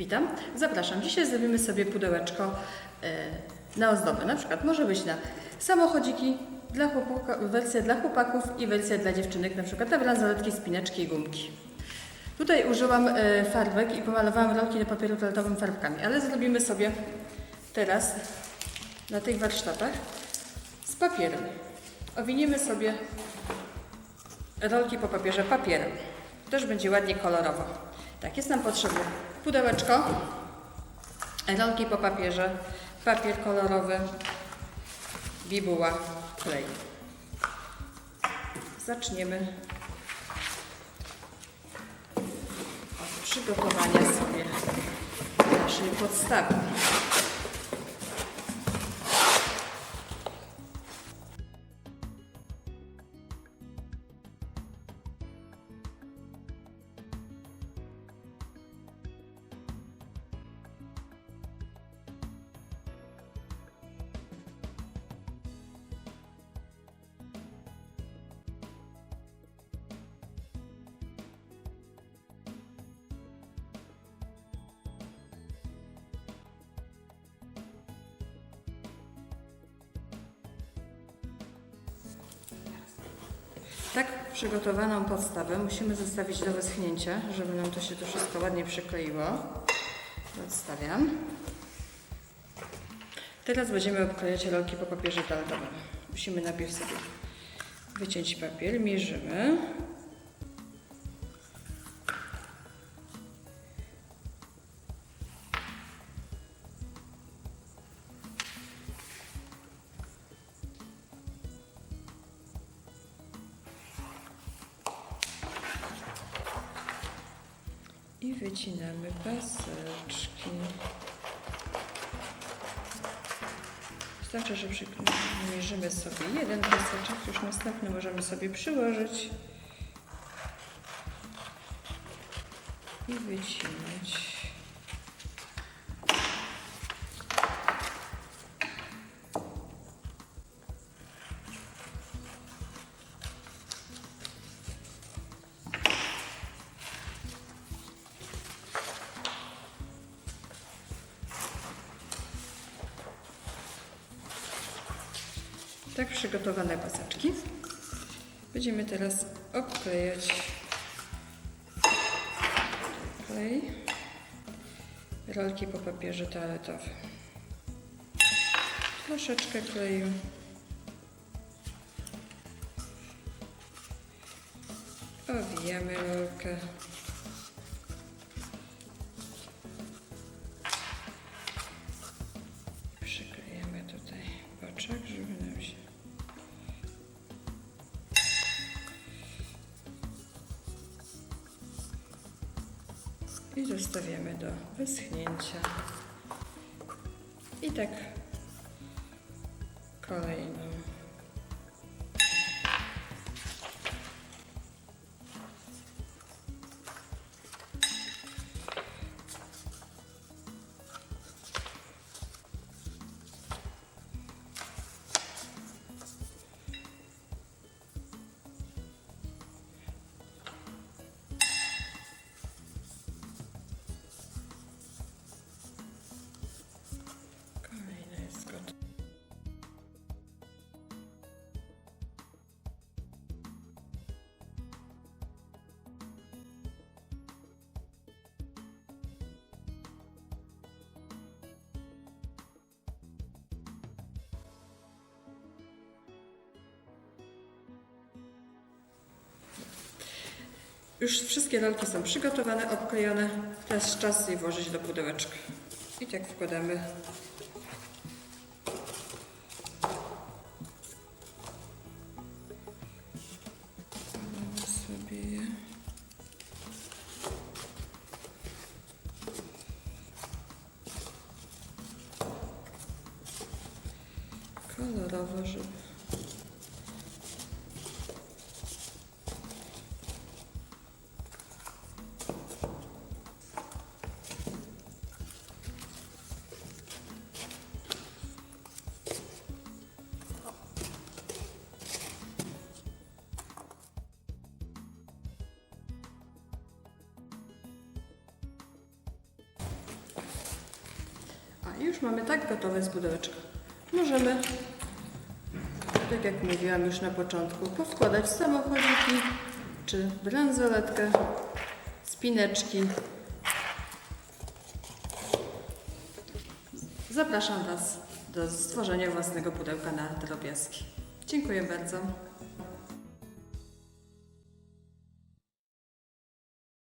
Witam, zapraszam. Dzisiaj zrobimy sobie pudełeczko e, na ozdobę. Na przykład może być na samochodziki, dla chłopaka, wersja dla chłopaków i wersja dla dziewczynek, na przykład na bransoletki, spinaczki i gumki. Tutaj użyłam e, farbek i pomalowałam rolki na papieru toaletowym farbkami, ale zrobimy sobie teraz na tych warsztatach z papierem. Owiniemy sobie rolki po papierze papierem. Też będzie ładnie kolorowo. Tak, jest nam potrzebne pudełeczko, rolki po papierze, papier kolorowy, bibuła, klej. Zaczniemy od przygotowania sobie naszej podstawy. Tak przygotowaną podstawę musimy zostawić do wyschnięcia, żeby nam to się to wszystko ładnie przykleiło. Odstawiam. Teraz będziemy obklejać rolki po papierze toaletowym. Musimy najpierw sobie wyciąć papier, mierzymy. I wycinamy paseczki. Wystarczy, że mierzymy sobie jeden paseczek, już następny możemy sobie przyłożyć i wycinać. Tak przygotowane paseczki. Będziemy teraz obklejać klej rolki po papierze toaletowym. Troszeczkę kleju. Owijamy rolkę. Przyklejamy tutaj boczek, żeby i zostawiamy do wyschnięcia. I tak kolejną. Już wszystkie rolki są przygotowane, obklejone. Teraz czas je włożyć do pudełeczka. I tak wkładamy sobie. Kolorowo, żeby I już mamy tak gotowe z pudełeczka. Możemy, tak jak mówiłam już na początku, powkładać samochodziki, czy bransoletkę, spineczki. Zapraszam Was do stworzenia własnego pudełka na drobiazgi. Dziękuję bardzo.